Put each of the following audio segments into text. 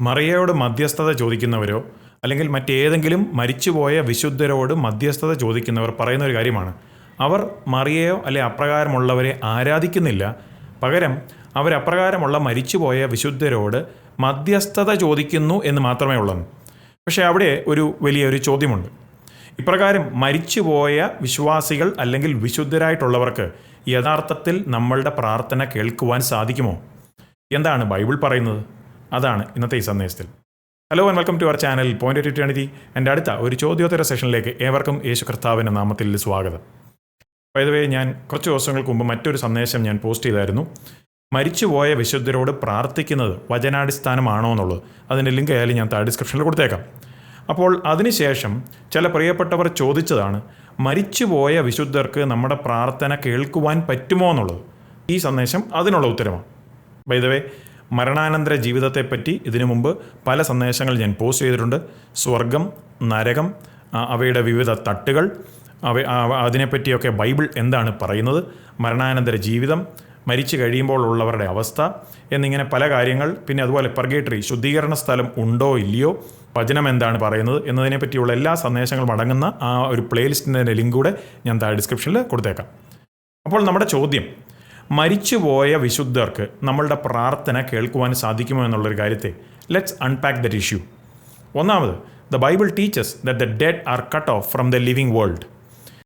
മറിയയോട് മധ്യസ്ഥത ചോദിക്കുന്നവരോ അല്ലെങ്കിൽ മറ്റേതെങ്കിലും മരിച്ചുപോയ വിശുദ്ധരോട് മധ്യസ്ഥത ചോദിക്കുന്നവർ പറയുന്ന ഒരു കാര്യമാണ്. അവർ മറിയയോ അല്ലെ അപ്രകാരമുള്ളവരെ ആരാധിക്കുന്നില്ല. പകരം അവരപ്രകാരമുള്ള മരിച്ചുപോയ വിശുദ്ധരോട് മധ്യസ്ഥത ചോദിക്കുന്നു എന്ന് മാത്രമേ ഉള്ളൂ. പക്ഷേ അവിടെ ഒരു വലിയൊരു ചോദ്യമുണ്ട്. ഇപ്രകാരം മരിച്ചുപോയ വിശ്വാസികൾ അല്ലെങ്കിൽ വിശുദ്ധരായിട്ടുള്ളവർക്ക് യഥാർത്ഥത്തിൽ നമ്മളുടെ പ്രാർത്ഥന കേൾക്കുവാൻ സാധിക്കുമോ? എന്താണ് ബൈബിൾ പറയുന്നത്? അതാണ് ഇന്നത്തെ ഈ സന്ദേശത്തിൽ. Hello and welcome to our channel point two twenty എന്റെ അടുത്ത ഒരു ചോദ്യോത്തര സെഷനിലേക്ക് ഏവർക്കും യേശു കർത്താവിന്റെ നാമത്തിൽ സ്വാഗതം. വൈദവേ ഞാൻ കുറച്ച് ദിവസങ്ങൾക്ക് മുമ്പ് മറ്റൊരു സന്ദേശം ഞാൻ പോസ്റ്റ് ചെയ്തായിരുന്നു. മരിച്ചുപോയ വിശുദ്ധരോട് പ്രാർത്ഥിക്കുന്നത് വചനാടിസ്ഥാനമാണോ എന്നുള്ളത് അതിന്റെ ലിങ്ക് ആയാലും ഞാൻ താഴെ ഡിസ്ക്രിപ്ഷനിൽ കൊടുത്തേക്കാം. അപ്പോൾ അതിനുശേഷം ചില പ്രിയപ്പെട്ടവർ ചോദിച്ചതാണ് മരിച്ചുപോയ വിശുദ്ധർക്ക് നമ്മുടെ പ്രാർത്ഥന കേൾക്കുവാൻ പറ്റുമോ എന്നുള്ളത് ഈ സന്ദേശം അതിനുള്ള ഉത്തരമാണ്. വൈദവേ മരണാനന്തര ജീവിതത്തെപ്പറ്റി ഇതിനു മുമ്പ് പല സന്ദേശങ്ങൾ ഞാൻ പോസ്റ്റ് ചെയ്തിട്ടുണ്ട്. സ്വർഗം നരകം അവയുടെ വിവിധ തട്ടുകൾ അവ അതിനെപ്പറ്റിയൊക്കെ ബൈബിൾ എന്താണ് പറയുന്നത് മരണാനന്തര ജീവിതം മരിച്ചു കഴിയുമ്പോൾ ഉള്ളവരുടെ അവസ്ഥ എന്നിങ്ങനെ പല കാര്യങ്ങൾ പിന്നെ അതുപോലെ പർഗേറ്ററി ശുദ്ധീകരണ സ്ഥലം ഉണ്ടോ ഇല്ലയോ വചനം എന്താണ് പറയുന്നത് എന്നതിനെ പറ്റിയുള്ള എല്ലാ സന്ദേശങ്ങളും അടങ്ങുന്ന ആ ഒരു പ്ലേലിസ്റ്റിന്റെ ലിങ്ക് കൂടെ ഞാൻ താഴെ ഡിസ്ക്രിപ്ഷനിൽ കൊടുത്തേക്കാം. അപ്പോൾ നമ്മുടെ ചോദ്യം മരിച്ചുപോയ വിശുദ്ധർക്ക് നമ്മളുടെ പ്രാർത്ഥന കേൾക്കുവാൻ സാധിക്കുമോ എന്നുള്ളൊരു കാര്യത്തെ ലെറ്റ്സ് അൺപാക്ക് ദറ്റ് ഇഷ്യൂ ഒന്നാമത് the Bible teaches that the dead are cut off from the living world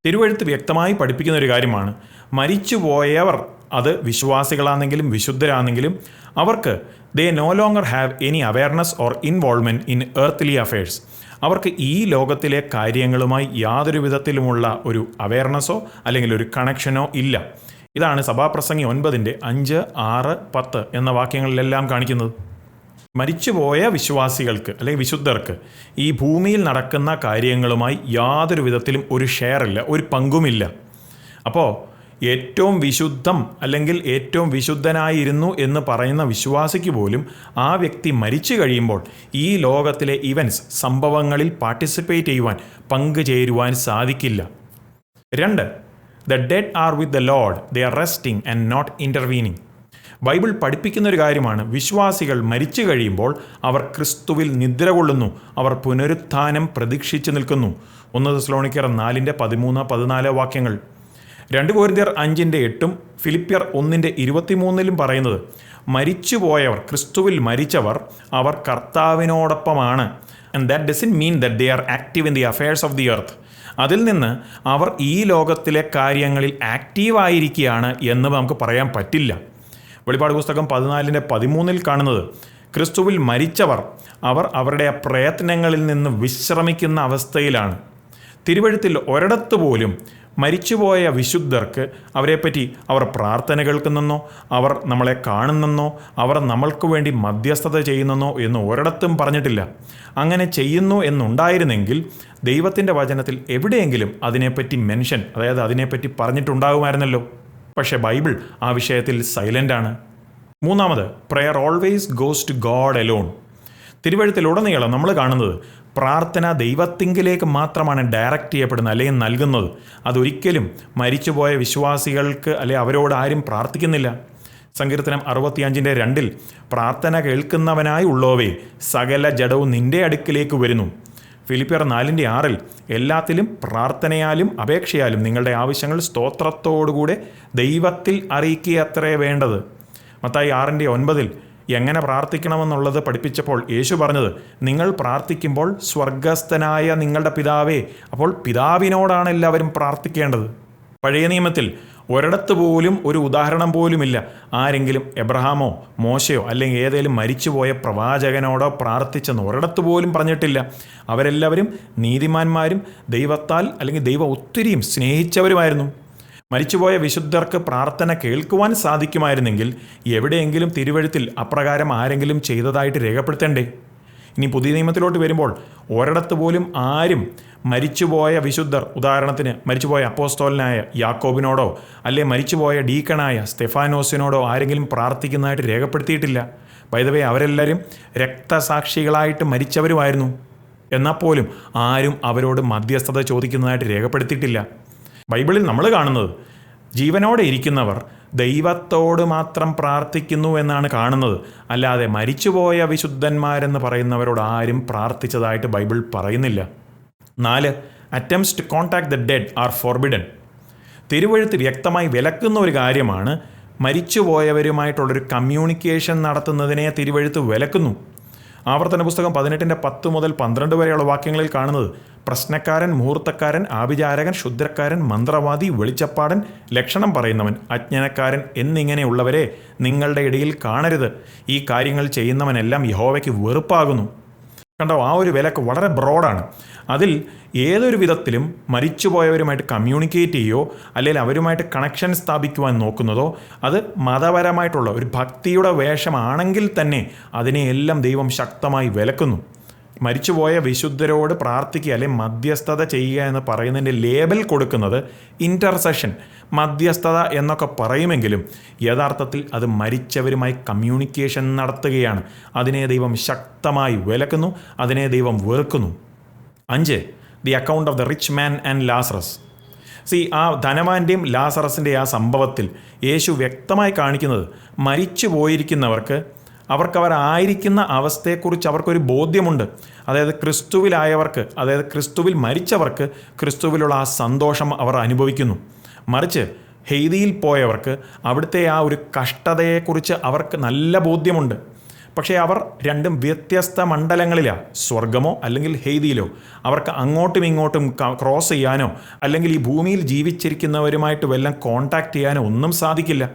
തിരുവഴുത്ത് വ്യക്തമായി പഠിപ്പിക്കുന്ന ഒരു കാര്യമാണ് മരിച്ചുപോയവർ അത് വിശ്വാസികളാണെങ്കിലും വിശുദ്ധരാണെങ്കിലും അവർക്ക് they no longer have any awareness or involvement in earthly affairs അവർക്ക് ഈ ലോകത്തിലെ കാര്യങ്ങളുമായി യാതൊരു വിധത്തിലുമുള്ള ഒരു അവയർനെസ്സോ അല്ലെങ്കിൽ ഒരു കണക്ഷനോ ഇല്ല. ഇതാണ് സഭാപ്രസംഗി ഒൻപതിന്റെ അഞ്ച് ആറ് പത്ത് എന്ന വാക്യങ്ങളിലെല്ലാം കാണിക്കുന്നത്. മരിച്ചുപോയ വിശ്വാസികൾക്ക് അല്ലെങ്കിൽ വിശുദ്ധർക്ക് ഈ ഭൂമിയിൽ നടക്കുന്ന കാര്യങ്ങളുമായി യാതൊരു വിധത്തിലും ഒരു ഷെയറില്ല ഒരു പങ്കുമില്ല. അപ്പോൾ ഏറ്റവും വിശുദ്ധം അല്ലെങ്കിൽ ഏറ്റവും വിശുദ്ധനായിരുന്നു എന്ന് പറയുന്ന വിശ്വാസിക്ക് പോലും ആ വ്യക്തി മരിച്ചു കഴിയുമ്പോൾ ഈ ലോകത്തിലെ ഇവൻസ് സംഭവങ്ങളിൽ പാർട്ടിസിപ്പേറ്റ് ചെയ്യുവാൻ പങ്കുചേരുവാൻ സാധിക്കില്ല. രണ്ട് the dead are with the Lord they are resting and not intervening Bible പഠിപ്പിക്കുന്ന ഒരു കാര്യമാണ്. വിശ്വാസികൾ മരിച്ചു കഴിയുമ്പോൾ അവർ ക്രിസ്തുവിൽ നിദ്ര കൊള്ളുന്നു. അവർ പുനരുത്ഥാനം പ്രതീക്ഷിച്ചു നിൽക്കുന്നു. ഒന്ന് തെസ്ലോണിക്കർ നാലിന്റെ പതിമൂന്ന് പതിനാല് വാക്യങ്ങൾ. രണ്ട് കോരിന്ത്യർ അഞ്ചിന്റെ എട്ടും ഫിലിപ്പിയർ ഒന്നിന്റെ ഇരുപത്തിമൂന്നിലും പറയുന്നത് മരിച്ചുപോയവർ ക്രിസ്തുവിൽ മരിച്ചവർ അവർ കർത്താവിനോടൊപ്പമാണ്. And that doesn't mean that they are active in the affairs of the earth അതിൽ നിന്ന് അവർ ഈ ലോകത്തിലെ കാര്യങ്ങളിൽ ആക്റ്റീവായിരിക്കുകയാണ് എന്ന് നമുക്ക് പറയാൻ പറ്റില്ല. വെളിപാട് പുസ്തകം പതിനാലിന്റെ പതിമൂന്നിൽ കാണുന്നത് ക്രിസ്തുവിൽ മരിച്ചവർ അവർ അവരുടെ പ്രയത്നങ്ങളിൽ നിന്ന് വിശ്രമിക്കുന്ന അവസ്ഥയിലാണ്. തിരുവഴുത്തിൽ ഒരിടത്ത് പോലും മരിച്ചുപോയ വിശുദ്ധർക്ക് അവരെപ്പറ്റി അവർ പ്രാർത്ഥന കേൾക്കുന്നെന്നോ അവർ നമ്മളെ കാണുന്നെന്നോ അവർ നമ്മൾക്ക് വേണ്ടി മധ്യസ്ഥത ചെയ്യുന്നെന്നോ എന്ന് ഒരിടത്തും പറഞ്ഞിട്ടില്ല. അങ്ങനെ ചെയ്യുന്നു എന്നുണ്ടായിരുന്നെങ്കിൽ ദൈവത്തിന്റെ വചനത്തിൽ എവിടെയെങ്കിലും അതിനെപ്പറ്റി മെൻഷൻ അതായത് അതിനെപ്പറ്റി പറഞ്ഞിട്ടുണ്ടാകുമായിരുന്നല്ലോ. പക്ഷേ ബൈബിൾ ആ വിഷയത്തിൽ സൈലന്റാണ്. മൂന്നാമത് prayer always goes to God alone തിരുവഴുത്തിലുടനീളം നമ്മൾ കാണുന്നത് പ്രാർത്ഥന ദൈവത്തിങ്കിലേക്ക് മാത്രമാണ് ഡയറക്റ്റ് ചെയ്യപ്പെടുന്നത് അല്ലെങ്കിൽ നൽകുന്നത്. അതൊരിക്കലും മരിച്ചുപോയ വിശ്വാസികൾക്ക് അല്ലെ അവരോട് ആരും പ്രാർത്ഥിക്കുന്നില്ല. സങ്കീർത്തനം അറുപത്തിയഞ്ചിന്റെ രണ്ടിൽ പ്രാർത്ഥന കേൾക്കുന്നവനായി ഉള്ളവേ സകല ജഡവും നിന്റെ അടുക്കിലേക്ക് വരുന്നു. ഫിലിപ്പിയർ നാലിന്റെ ആറിൽ എല്ലാത്തിലും പ്രാർത്ഥനയാലും അപേക്ഷയാലും നിങ്ങളുടെ ആവശ്യങ്ങൾ സ്തോത്രത്തോടുകൂടെ ദൈവത്തിൽ അറിയിക്കുക അത്രേ വേണ്ടത്. മത്തായി ആറിന്റെ ഒൻപതിൽ എങ്ങനെ പ്രാർത്ഥിക്കണമെന്നുള്ളത് പഠിപ്പിച്ചപ്പോൾ യേശു പറഞ്ഞത് നിങ്ങൾ പ്രാർത്ഥിക്കുമ്പോൾ സ്വർഗസ്ഥനായ നിങ്ങളുടെ പിതാവേ അപ്പോൾ പിതാവിനോടാണ് എല്ലാവരും പ്രാർത്ഥിക്കേണ്ടത്. പഴയ നിയമത്തിൽ ഒരിടത്ത് പോലും ഒരു ഉദാഹരണം പോലുമില്ല. ആരെങ്കിലും എബ്രഹാമോ മോശയോ അല്ലെങ്കിൽ ഏതെങ്കിലും മരിച്ചുപോയ പ്രവാചകനോടോ പ്രാർത്ഥിച്ചെന്ന് ഒരിടത്ത് പോലും പറഞ്ഞിട്ടില്ല. അവരെല്ലാവരും നീതിമാന്മാരും ദൈവത്താൽ അല്ലെങ്കിൽ ദൈവം ഒത്തിരിയും സ്നേഹിച്ചവരുമായിരുന്നു. മരിച്ചുപോയ വിശുദ്ധർക്ക് പ്രാർത്ഥന കേൾക്കുവാൻ സാധിക്കുമായിരുന്നെങ്കിൽ എവിടെയെങ്കിലും തിരുവഴുത്തിൽ അപ്രകാരം ആരെങ്കിലും ചെയ്തതായിട്ട് രേഖപ്പെടുത്തണ്ടേ? ഇനി പുതിയ നിയമത്തിലോട്ട് വരുമ്പോൾ ഒരിടത്ത് പോലും ആരും മരിച്ചുപോയ വിശുദ്ധർ ഉദാഹരണത്തിന് മരിച്ചുപോയ അപ്പോസ്തോലനായ യാക്കോബിനോടോ അല്ലെ മരിച്ചുപോയ ഡീക്കണായ സ്റ്റെഫാനോസിനോടോ ആരെങ്കിലും പ്രാർത്ഥിക്കുന്നതായിട്ട് രേഖപ്പെടുത്തിയിട്ടില്ല. വൈദവേ അവരെല്ലാവരും രക്തസാക്ഷികളായിട്ട് മരിച്ചവരുമായിരുന്നു. എന്നാൽ പോലും ആരും അവരോട് മധ്യസ്ഥത ചോദിക്കുന്നതായിട്ട് രേഖപ്പെടുത്തിയിട്ടില്ല. ബൈബിളിൽ നമ്മൾ കാണുന്നത് ജീവനോടെ ഇരിക്കുന്നവർ ദൈവത്തോട് മാത്രം പ്രാർത്ഥിക്കുന്നു എന്നാണ് കാണുന്നത്. അല്ലാതെ മരിച്ചുപോയ വിശുദ്ധന്മാരെന്ന് പറയുന്നവരോട് ആരും പ്രാർത്ഥിച്ചതായിട്ട് ബൈബിൾ പറയുന്നില്ല. നാല് attempts to contact the dead are forbidden തിരുവഴുത്ത് വ്യക്തമായി വിലക്കുന്ന ഒരു കാര്യമാണ് മരിച്ചുപോയവരുമായിട്ടുള്ളൊരു കമ്മ്യൂണിക്കേഷൻ നടത്തുന്നതിനെ തിരുവഴുത്ത് വിലക്കുന്നു. ആവർത്തന പുസ്തകം പതിനെട്ടിന്റെ പത്ത് മുതൽ പന്ത്രണ്ട് വരെയുള്ള വാക്യങ്ങളിൽ കാണുന്നത് പ്രശ്നക്കാരൻ മുഹൂർത്തക്കാരൻ ആഭിചാരകൻ ക്ഷുദ്രക്കാരൻ മന്ത്രവാദി വെളിച്ചപ്പാടൻ ലക്ഷണം പറയുന്നവൻ അജ്ഞനക്കാരൻ എന്നിങ്ങനെയുള്ളവരെ നിങ്ങളുടെ ഇടയിൽ കാണരുത്. ഈ കാര്യങ്ങൾ ചെയ്യുന്നവനെല്ലാം യഹോവയ്ക്ക് വെറുപ്പാകുന്നു. കണ്ടോ ആ ഒരു വിലക്ക് വളരെ ബ്രോഡാണ് അതിൽ ഏതൊരു വിധത്തിലും മരിച്ചുപോയവരുമായിട്ട് കമ്മ്യൂണിക്കേറ്റ് ചെയ്യുകയോ അല്ലെങ്കിൽ അവരുമായിട്ട് കണക്ഷൻ സ്ഥാപിക്കുവാൻ നോക്കുന്നതോ അത് മതപരമായിട്ടുള്ള ഒരു ഭക്തിയുടെ വേഷമാണെങ്കിൽ തന്നെ അതിനെയെല്ലാം ദൈവം ശക്തമായി വിലക്കുന്നു. മരിച്ചുപോയ വിശുദ്ധരോട് പ്രാർത്ഥിക്കുക അല്ലെങ്കിൽ മധ്യസ്ഥത ചെയ്യുക എന്ന് പറയുന്നതിന്റെ ലേബൽ കൊടുക്കുന്നത് ഇന്റർസെഷൻ മധ്യസ്ഥത എന്നൊക്കെ പറയുമെങ്കിലും യഥാർത്ഥത്തിൽ അത് മരിച്ചവരുമായി കമ്മ്യൂണിക്കേഷൻ നടത്തുകയാണ്. അതിനെ ദൈവം ശക്തമായി വിലക്കുന്നു അതിനെ ദൈവം വെറുക്കുന്നു. അഞ്ച് the account of the rich man and Lazarus see ആ ധനവാന്റെയും ലാസറസിന്റെ ആ സംഭവത്തിൽ യേശു വ്യക്തമായി കാണിക്കുന്നത് മരിച്ചു പോയിരിക്കുന്നവർക്ക് അവർക്കവർ ആയിരിക്കുന്ന അവസ്ഥയെക്കുറിച്ച് അവർക്കൊരു ബോധ്യമുണ്ട്. അതായത് ക്രിസ്തുവിലായവർക്ക് അതായത് ക്രിസ്തുവിൽ മരിച്ചവർക്ക് ക്രിസ്തുവിലുള്ള ആ സന്തോഷം അവർ അനുഭവിക്കുന്നു. മറിച്ച് ഹെയ്തിയിൽ പോയവർക്ക് അവിടുത്തെ ആ ഒരു കഷ്ടതയെക്കുറിച്ച് അവർക്ക് നല്ല ബോധ്യമുണ്ട്. പക്ഷേ അവർ രണ്ടും വ്യത്യസ്ത മണ്ഡലങ്ങളിലാണ് സ്വർഗമോ അല്ലെങ്കിൽ ഹെയ്തിയിലോ. അവർക്ക് അങ്ങോട്ടും ഇങ്ങോട്ടും ക്രോസ് ചെയ്യാനോ അല്ലെങ്കിൽ ഈ ഭൂമിയിൽ ജീവിച്ചിരിക്കുന്നവരുമായിട്ട് വല്ലതും കോൺടാക്റ്റ് ചെയ്യാനോ ഒന്നും സാധിക്കില്ല.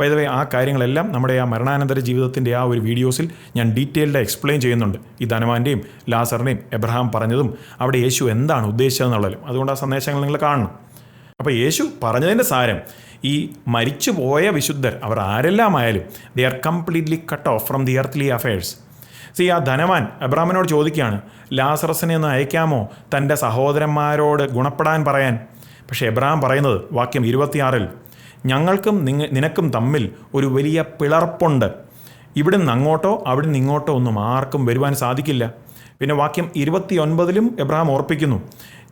വൈദവേ ആ കാര്യങ്ങളെല്ലാം നമ്മുടെ ആ മരണാനന്തര ജീവിതത്തിന്റെ ആ ഒരു വീഡിയോസിൽ ഞാൻ ഡീറ്റെയിൽഡ് എക്സ്പ്ലെയിൻ ചെയ്യുന്നുണ്ട്. ഈ ധനവാന്റെയും ലാസറിനെയും എബ്രഹാം പറഞ്ഞതും അവിടെ യേശു എന്താണ് ഉദ്ദേശിച്ചതെന്നുള്ളതും അതുകൊണ്ട് ആ സന്ദേശങ്ങൾ നിങ്ങൾ കാണണം. അപ്പോൾ യേശു പറഞ്ഞതിന്റെ സാരം ഈ മരിച്ചു പോയ വിശുദ്ധർ അവർ ആരെല്ലാം ആയാലും they are completely cut off from the earthly affairs see ആ ധനവാൻ അബ്രാമിനോട് ചോദിക്കുകയാണ് ലാസറസിനെ ഒന്ന് അയക്കാമോ? തന്റെ സഹോദരന്മാരോട് ഗുണപ്പെടാൻ പറയാൻ? പക്ഷേ എബ്രഹാം പറയുന്നത് വാക്യം ഇരുപത്തിയാറിൽ ഞങ്ങൾക്കും നിനക്കും തമ്മിൽ ഒരു വലിയ പിളർപ്പുണ്ട്. ഇവിടെ നിന്ന് അങ്ങോട്ടോ അവിടെ നിന്ന് ഇങ്ങോട്ടോ ഒന്നും ആർക്കും വരുവാൻ സാധിക്കില്ല. പിന്നെ വാക്യം ഇരുപത്തിയൊൻപതിലും എബ്രഹാം ഓർപ്പിക്കുന്നു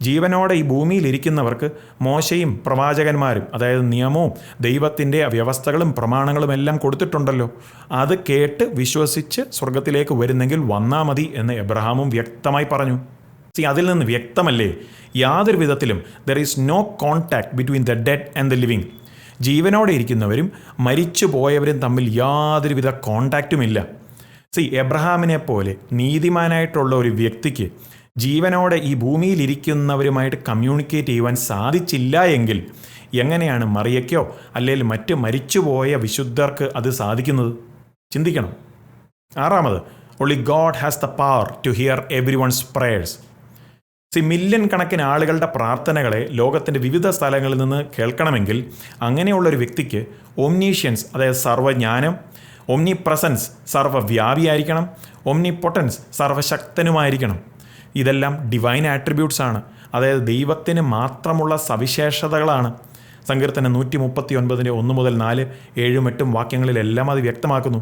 ജീവനോടെ ഈ ഭൂമിയിലിരിക്കുന്നവർക്ക് മോശയും പ്രവാചകന്മാരും അതായത് നിയമവും ദൈവത്തിന്റെ വ്യവസ്ഥകളും പ്രമാണങ്ങളും എല്ലാം കൊടുത്തിട്ടുണ്ടല്ലോ. അത് കേട്ട് വിശ്വസിച്ച് സ്വർഗത്തിലേക്ക് വരുന്നെങ്കിൽ വന്നാൽ മതി എന്ന് എബ്രഹാമും വ്യക്തമായി പറഞ്ഞു. സി അതിൽ നിന്ന് വ്യക്തമല്ലേ? യാതൊരു വിധത്തിലും there is no contact between the dead and the living ജീവനോടെ ഇരിക്കുന്നവരും മരിച്ചു പോയവരും തമ്മിൽ യാതൊരുവിധ കോണ്ടാക്റ്റുമില്ല സി എബ്രഹാമിനെ പോലെ നീതിമാനായിട്ടുള്ള ഒരു വ്യക്തിക്ക് ജീവനോടെ ഈ ഭൂമിയിലിരിക്കുന്നവരുമായിട്ട് കമ്മ്യൂണിക്കേറ്റ് ചെയ്യുവാൻ സാധിച്ചില്ല എങ്കിൽ എങ്ങനെയാണ് മറിയക്കോ അല്ലെങ്കിൽ മറ്റ് മരിച്ചുപോയ വിശുദ്ധർക്ക് അത് സാധിക്കുന്നത്? ചിന്തിക്കണം. ആറാമത് only God has the power to hear every one's prayers see million കണക്കിന് ആളുകളുടെ പ്രാർത്ഥനകളെ ലോകത്തിന്റെ വിവിധ സ്ഥലങ്ങളിൽ നിന്ന് കേൾക്കണമെങ്കിൽ അങ്ങനെയുള്ളൊരു വ്യക്തിക്ക് ഒംനീഷ്യൻസ് അതായത് സർവജ്ഞാനം ഒംനി പ്രസൻസ് സർവവ്യാപിയായിരിക്കണം ഒംനി പൊട്ടൻസ് സർവശക്തനുമായിരിക്കണം ഇതെല്ലാം ഡിവൈൻ ആട്രിബ്യൂട്ട്സ് ആണ്. അതായത് ദൈവത്തിന് മാത്രമുള്ള സവിശേഷതകളാണ്. സങ്കീർത്തന നൂറ്റി മുപ്പത്തി ഒൻപതിന്റെ ഒന്ന് മുതൽ നാല് ഏഴും എട്ടും വാക്യങ്ങളിലെല്ലാം അത് വ്യക്തമാക്കുന്നു.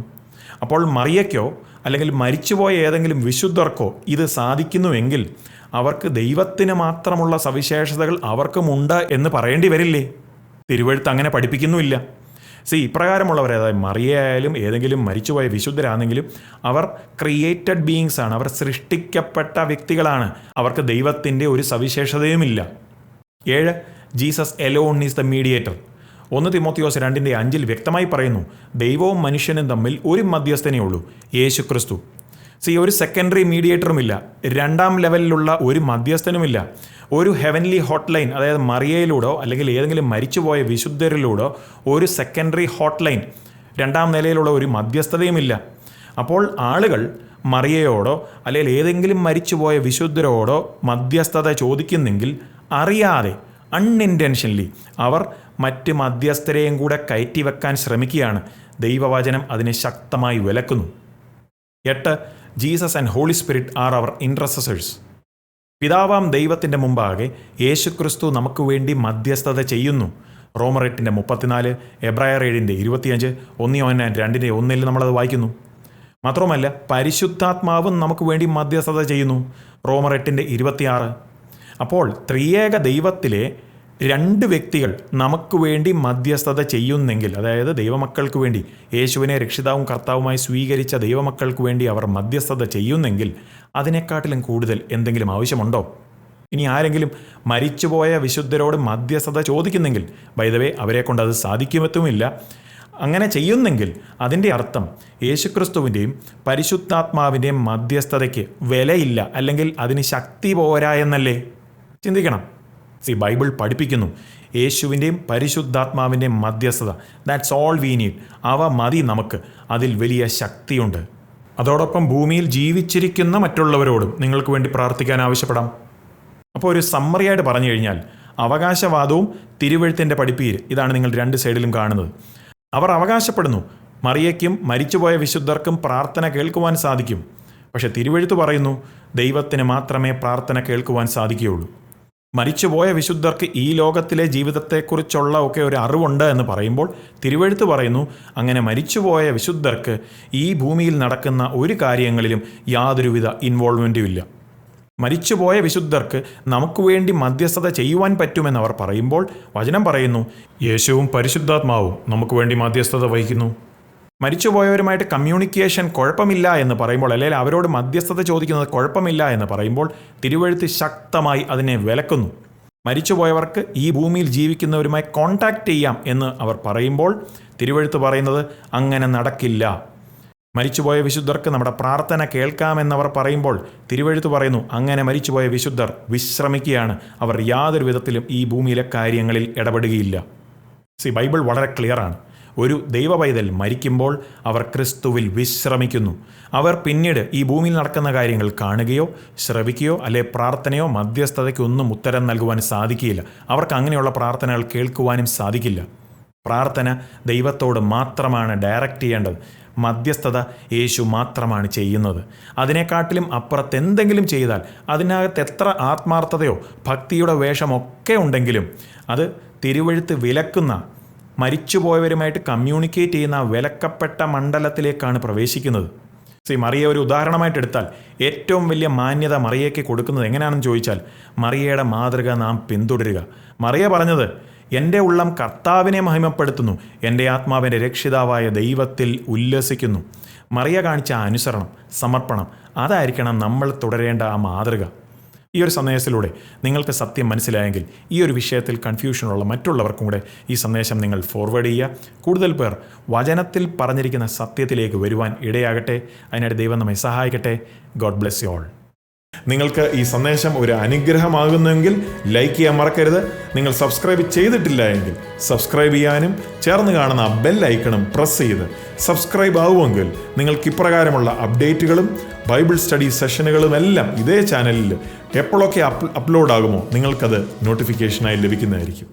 അപ്പോൾ മറിയയ്ക്കോ അല്ലെങ്കിൽ മരിച്ചുപോയ ഏതെങ്കിലും വിശുദ്ധർക്കോ ഇത് സാധിക്കുന്നുവെങ്കിൽ അവർക്ക് ദൈവത്തിന് മാത്രമുള്ള സവിശേഷതകൾ അവർക്കുമുണ്ട് എന്ന് പറയേണ്ടി വരില്ലേ? തിരുവഴുത്ത് അങ്ങനെ പഠിപ്പിക്കുന്നുമില്ല. സി ഇപ്രകാരമുള്ളവർ അതായത് മറിയായാലും ഏതെങ്കിലും മരിച്ചുപോയ വിശുദ്ധരാണെങ്കിലും അവർ ക്രിയേറ്റഡ് ബീയിങ്സ് ആണ്. അവർ സൃഷ്ടിക്കപ്പെട്ട വ്യക്തികളാണ്. അവർക്ക് ദൈവത്തിന്റെ ഒരു സവിശേഷതയുമില്ല. ഏഴ് Jesus alone is the mediator. ഒന്ന് തിമോത്തിയോസ് രണ്ടിന്റെ അഞ്ചിൽ വ്യക്തമായി പറയുന്നു ദൈവവും മനുഷ്യനും തമ്മിൽ ഒരു മധ്യസ്ഥനേ ഉള്ളൂ യേശു ക്രിസ്തു സി ഒരു സെക്കൻഡറി മീഡിയേറ്ററുമില്ല രണ്ടാം ലെവലിലുള്ള ഒരു മധ്യസ്ഥനുമില്ല ഒരു ഹെവൻലി ഹോട്ട് ലൈൻ അതായത് മറിയയിലൂടോ അല്ലെങ്കിൽ ഏതെങ്കിലും മരിച്ചുപോയ വിശുദ്ധരിലൂടോ ഒരു സെക്കൻഡറി ഹോട്ട് ലൈൻ രണ്ടാം നിലയിലുള്ള ഒരു മധ്യസ്ഥതയുമില്ല അപ്പോൾ ആളുകൾ മറിയയോടോ അല്ലെങ്കിൽ ഏതെങ്കിലും മരിച്ചുപോയ വിശുദ്ധരോടോ മധ്യസ്ഥത ചോദിക്കുന്നെങ്കിൽ അറിയാതെ അൺഇന്റൻഷനലി അവർ മറ്റ് മധ്യസ്ഥരെയും കൂടെ കയറ്റിവെക്കാൻ ശ്രമിക്കുകയാണ്. ദൈവവചനം അതിനെ ശക്തമായി വിലക്കുന്നു. എട്ട് Jesus and Holy Spirit are our intercessors. പിതാവാം ദൈവത്തിന്റെ മുമ്പാകെ യേശുക്രിസ്തു നമുക്ക് വേണ്ടി മധ്യസ്ഥത ചെയ്യുന്നു. റോമർ എട്ടിന്റെ മുപ്പത്തിനാല് എബ്രായർ ഏഴിന്റെ ഇരുപത്തിയഞ്ച് ഒന്നി ഒന്നാൻ രണ്ടിന്റെ ഒന്നിൽ നമ്മളത് വായിക്കുന്നു. മാത്രമല്ല പരിശുദ്ധാത്മാവും നമുക്ക് വേണ്ടി മധ്യസ്ഥത ചെയ്യുന്നു. റോമർ എട്ടിന്റെ ഇരുപത്തിയാറ്. അപ്പോൾ ത്രിയേക ദൈവത്തിലെ രണ്ട് വ്യക്തികൾ നമുക്ക് വേണ്ടി മധ്യസ്ഥത ചെയ്യുന്നെങ്കിൽ അതായത് ദൈവമക്കൾക്ക് വേണ്ടി യേശുവിനെ രക്ഷിതാവും കർത്താവുമായി സ്വീകരിച്ച ദൈവമക്കൾക്ക് വേണ്ടി അവർ മധ്യസ്ഥത ചെയ്യുന്നെങ്കിൽ അതിനെക്കാട്ടിലും കൂടുതൽ എന്തെങ്കിലും ആവശ്യമുണ്ടോ? ഇനി ആരെങ്കിലും മരിച്ചുപോയ വിശുദ്ധരോട് മധ്യസ്ഥത ചോദിക്കുന്നെങ്കിൽ വൈദവേ അവരെ കൊണ്ട് അത് സാധിക്കുമത്തുമില്ല അങ്ങനെ ചെയ്യുന്നെങ്കിൽ അതിന്റെ അർത്ഥം യേശുക്രിസ്തുവിന്റെയും പരിശുദ്ധാത്മാവിന്റെയും മധ്യസ്ഥതയ്ക്ക് വിലയില്ല അല്ലെങ്കിൽ അതിന് ശക്തി പോരാ എന്നല്ലേ? ചിന്തിക്കണം. സി ബൈബിൾ പഠിപ്പിക്കുന്നു. യേശുവിന്റെയും പരിശുദ്ധാത്മാവിന്റെയും മധ്യസ്ഥത. ദാറ്റ്സ് ഓൾ വി നീഡ് അവ മതി നമുക്ക്. അതിൽ വലിയ ശക്തിയുണ്ട്. അതോടൊപ്പം ഭൂമിയിൽ ജീവിച്ചിരിക്കുന്ന മറ്റുള്ളവരോടും നിങ്ങൾക്ക് വേണ്ടി പ്രാർത്ഥിക്കാൻ ആവശ്യപ്പെടാം. അപ്പോൾ ഒരു സമ്മറിയായിട്ട് പറഞ്ഞു കഴിഞ്ഞാൽ അവകാശവാദവും തിരുവഴുത്തിന്റെ പഠിപ്പീര്. ഇതാണ് നിങ്ങൾ രണ്ട് സൈഡിലും കാണുന്നത്. അവർ അവകാശപ്പെടുന്നു മറിയയ്ക്കും മരിച്ചുപോയ വിശുദ്ധർക്കും പ്രാർത്ഥന കേൾക്കുവാൻ സാധിക്കും. പക്ഷേ തിരുവഴുത്ത് പറയുന്നു ദൈവത്തിന് മാത്രമേ പ്രാർത്ഥന കേൾക്കുവാൻ സാധിക്കുകയുള്ളൂ. മരിച്ചുപോയ വിശുദ്ധർക്ക് ഈ ലോകത്തിലെ ജീവിതത്തെക്കുറിച്ചുള്ള ഒക്കെ ഒരു അറിവുണ്ട് എന്ന് പറയുമ്പോൾ തിരുവഴുത്ത് പറയുന്നു അങ്ങനെ മരിച്ചുപോയ വിശുദ്ധർക്ക് ഈ ഭൂമിയിൽ നടക്കുന്ന ഒരു കാര്യങ്ങളിലും യാതൊരുവിധ ഇൻവോൾവ്മെന്റും ഇല്ല. മരിച്ചുപോയ വിശുദ്ധർക്ക് നമുക്ക് വേണ്ടി മധ്യസ്ഥത ചെയ്യുവാൻ പറ്റുമെന്നവർ പറയുമ്പോൾ വചനം പറയുന്നു യേശുവും പരിശുദ്ധാത്മാവും നമുക്ക് വേണ്ടി മധ്യസ്ഥത വഹിക്കുന്നു. മരിച്ചുപോയവരുമായിട്ട് കമ്മ്യൂണിക്കേഷൻ കുഴപ്പമില്ല എന്ന് പറയുമ്പോൾ അല്ലെങ്കിൽ അവരോട് മധ്യസ്ഥത ചോദിക്കുന്നത് കുഴപ്പമില്ല എന്ന് പറയുമ്പോൾ തിരുവഴുത്ത് ശക്തമായി അതിനെ വിലക്കുന്നു. മരിച്ചുപോയവർക്ക് ഈ ഭൂമിയിൽ ജീവിക്കുന്നവരുമായി കോണ്ടാക്ട് ചെയ്യാം എന്ന് അവർ പറയുമ്പോൾ തിരുവഴുത്ത് പറയുന്നത് അങ്ങനെ നടക്കില്ല. മരിച്ചുപോയ വിശുദ്ധർക്ക് നമ്മുടെ പ്രാർത്ഥന കേൾക്കാമെന്നവർ പറയുമ്പോൾ തിരുവഴുത്ത് പറയുന്നു അങ്ങനെ മരിച്ചുപോയ വിശുദ്ധർ വിശ്രമിക്കുകയാണ്. അവർ യാതൊരു വിധത്തിലും ഈ ഭൂമിയിലെ കാര്യങ്ങളിൽ ഇടപെടുകയില്ല. സി ബൈബിൾ വളരെ ക്ലിയറാണ് ഒരു ദൈവപൈതൽ മരിക്കുമ്പോൾ അവർ ക്രിസ്തുവിൽ വിശ്രമിക്കുന്നു. അവർ പിന്നീട് ഈ ഭൂമിയിൽ നടക്കുന്ന കാര്യങ്ങൾ കാണുകയോ ശ്രവിക്കുകയോ അല്ലെ പ്രാർത്ഥനയോ മധ്യസ്ഥതയ്ക്കൊന്നും ഉത്തരം നൽകുവാൻ സാധിക്കുകയില്ല. അവർക്ക് അങ്ങനെയുള്ള പ്രാർത്ഥനകൾ കേൾക്കുവാനും സാധിക്കില്ല. പ്രാർത്ഥന ദൈവത്തോട് മാത്രമാണ് ഡയറക്റ്റ് ചെയ്യേണ്ടത്. മധ്യസ്ഥത യേശു മാത്രമാണ് ചെയ്യുന്നത്. അതിനെക്കാട്ടിലും അപ്പുറത്ത് എന്തെങ്കിലും ചെയ്താൽ അതിനകത്ത് എത്ര ആത്മാർത്ഥതയോ ഭക്തിയുടെ വേഷമൊക്കെ ഉണ്ടെങ്കിലും അത് തിരുവഴുത്ത് വിലക്കുന്ന മരിച്ചുപോയവരുമായിട്ട് കമ്മ്യൂണിക്കേറ്റ് ചെയ്യുന്ന വിലക്കപ്പെട്ട മണ്ഡലത്തിലേക്കാണ് പ്രവേശിക്കുന്നത്. സി മറിയ ഒരു ഉദാഹരണമായിട്ട് എടുത്താൽ ഏറ്റവും വലിയ മാന്യത മറിയയ്ക്ക് കൊടുക്കുന്നത് എങ്ങനെയാണെന്ന് ചോദിച്ചാൽ മറിയയുടെ മാതൃക നാം പിന്തുടരുക. മറിയ പറഞ്ഞത് എന്റെ ഉള്ളം കർത്താവിനെ മഹിമപ്പെടുത്തുന്നു എന്റെ ആത്മാവിന്റെ രക്ഷിതാവായ ദൈവത്തിൽ ഉല്ലസിക്കുന്നു. മറിയ കാണിച്ച അനുസരണം സമർപ്പണം അതായിരിക്കണം നമ്മൾ തുടരേണ്ട ആ മാതൃക. ഈ ഒരു സന്ദേശത്തിലൂടെ നിങ്ങൾക്ക് സത്യം മനസ്സിലായെങ്കിൽ ഈ ഒരു വിഷയത്തിൽ കൺഫ്യൂഷനുള്ള മറ്റുള്ളവർക്കും കൂടെ ഈ സന്ദേശം നിങ്ങൾ ഫോർവേഡ് ചെയ്യുക. കൂടുതൽ പേർ വചനത്തിൽ പറഞ്ഞിരിക്കുന്ന സത്യത്തിലേക്ക് വരുവാൻ ഇടയാകട്ടെ. അതിനായിട്ട് ദൈവം നമ്മെ സഹായിക്കട്ടെ. ഗോഡ് ബ്ലെസ് യു ഓൾ നിങ്ങൾക്ക് ഈ സന്ദേശം ഒരു അനുഗ്രഹമാകുന്നെങ്കിൽ ലൈക്ക് ചെയ്യാൻ മറക്കരുത്. നിങ്ങൾ സബ്സ്ക്രൈബ് ചെയ്തിട്ടില്ല എങ്കിൽ സബ്സ്ക്രൈബ് ചെയ്യാനും ചേർന്ന് കാണുന്ന ബെൽ ഐക്കണും പ്രസ് ചെയ്ത് സബ്സ്ക്രൈബ് ആവുമെങ്കിൽ നിങ്ങൾക്ക് ഇപ്രകാരമുള്ള അപ്ഡേറ്റുകളും ബൈബിൾ സ്റ്റഡി സെഷനുകളും എല്ലാം ഇതേ ചാനലിൽ എപ്പോഴൊക്കെ അപ്ലോഡ് ആകുമോ നിങ്ങൾക്കത് നോട്ടിഫിക്കേഷനായി ലഭിക്കുന്നതായിരിക്കും.